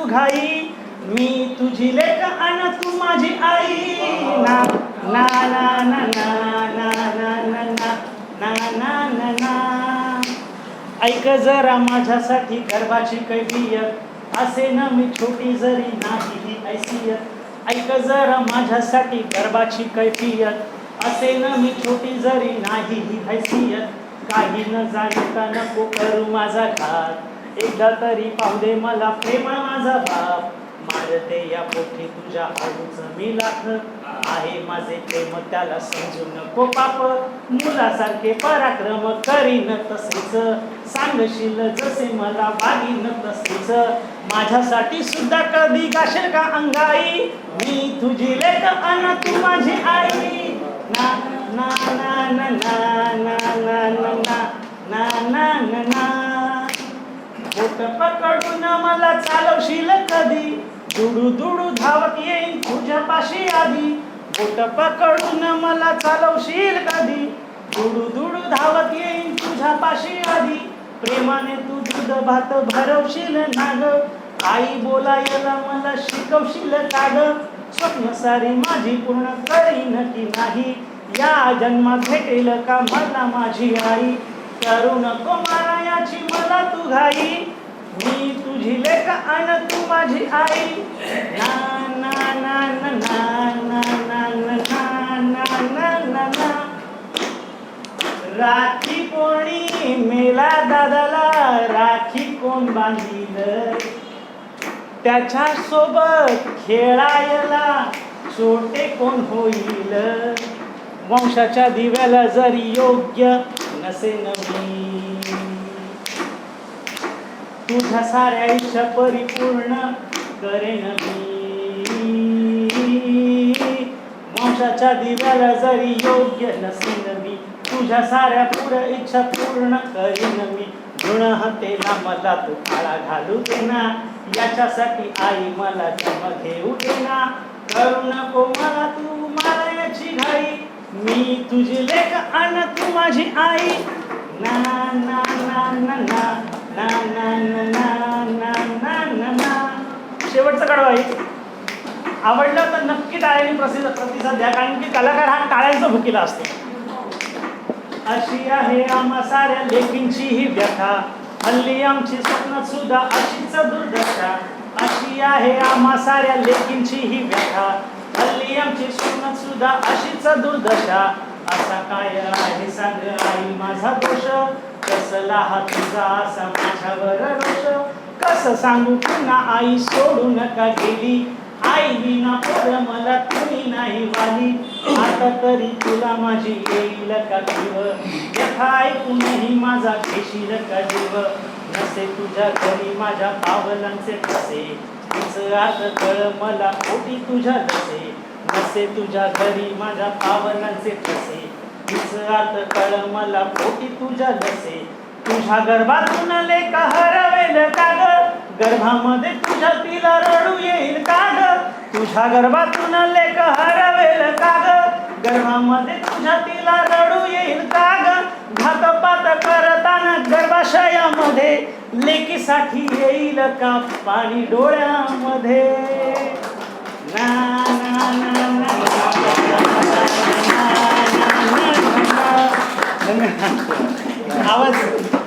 तू घाई मी तुझी लेख आण तू माझी आई ना ना ना ना ना ना ना ना ना ना ऐक जरा माझ्यासाठी गर्भाची कैफियत असे ना मी छोटी जरी नाही ही ऐसियत ऐक जरा माझ्यासाठी गर्भाची कैफियत असे ना मी छोटी जरी नाही ही हैसियत काही न जाणता नको करू माझा घात एकदा तरी पाहू दे मला प्रेम माझा बाप मारते या पोटी तुझ्या आऊच मी लाख आहे माझे प्रेम त्याला समजू नको पाप मुलासारखे पराक्रम करीन तसेच सांगशील जसे मला वागीन तसेच माझ्यासाठी सुद्धा कधी गाशील का अंगाई मी तुझी लेख अन तू माझी आई ना ना ना ना ना ना ना ना ना ना ना ना बोट पकडून मला चालवशील कधी? दुडू दुडू धावत येईन तुझ्या पाशी आधी. बोट पकडून मला चालवशील कधी? दुडू दुडू धावत येईन तुझ्या पाशी आधी. प्रेमाने तू दूध भात भरवशील नाग. आई बोलायला मला शिकवशील काग स्वप्न सारी माझी पूर्ण करीन की नाही? या जन्मात भेटेल का मला माझी आई? करू नको मला याची मला तू घाई मी तुझी लेख आण तू माझी आई ना ना ना ना ना ना ना ना ना ना ना ना राखी कोणी मेला दादाला राखी कोण बांधील त्याच्या सोबत खेळायला छोटे कोण होईल वंशाच्या दिव्याला जरी योग्य नसे नवी तुझ्या साऱ्या आयुष्य परिपूर्ण करे नवी वंशाच्या दिव्याला जरी योग्य नसे मी तुझ्या साऱ्या पुर इच्छा पूर्ण करे नवी गुण हतेला मला तू काळा घालू देना याच्यासाठी आई मला जन्म घेऊ देना. करू नको मला तू मला याची घाई मी तुझी लेख आण तू माझी आई ना ना ना ना ना ना ना ना ना ना ना ना ना शेवटचं कडवा आहे आवडलं तर नक्की टाळ्याने प्रसिद्ध प्रतिसाद द्या कारण की कलाकार हा टाळ्यांचा भुकीला असतो अशी आहे आम्हा साऱ्या लेखींची ही व्यथा हल्ली आमची स्वप्न सुद्धा अशीच दुर्दशा अशी आहे आम्हा साऱ्या लेखींची ही व्यथा हल्ली आमची स्वप्न सुद्धा अशीच दुर्दशा. असा काय आहे सांग आई माझा दोष? कसला हा तुझा असा माझ्यावर रोष? कसं सांगू पुन्हा आई सोडू नका गेली? आई विना पोर मला तुम्ही नाही वाली. आता तरी तुला माझी येईल का जीव? व्यथा ऐकूनही माझा घेशील का जीव? नसे तुझ्या घरी माझ्या पावलांचे कसे तिचं आत कळ मला पोटी तुझ्या लसे असे तुझ्या घरी माझ्या पावलांचे ठसे विसरात कळ मला पोटी तुझ्या लसे तुझ्या गर्भातून लेख हरवेल का ग गर्भामध्ये तुझ्या तिला रडू येईल का ग तुझ्या गर्भातून लेख हरवेल का ग गर्भामध्ये तुझ्या तिला रडू येईल का ग घातपात करताना गर्भाशयामध्ये लेकीसाठी येईल का पाणी डोळ्यामध्ये. 你看看我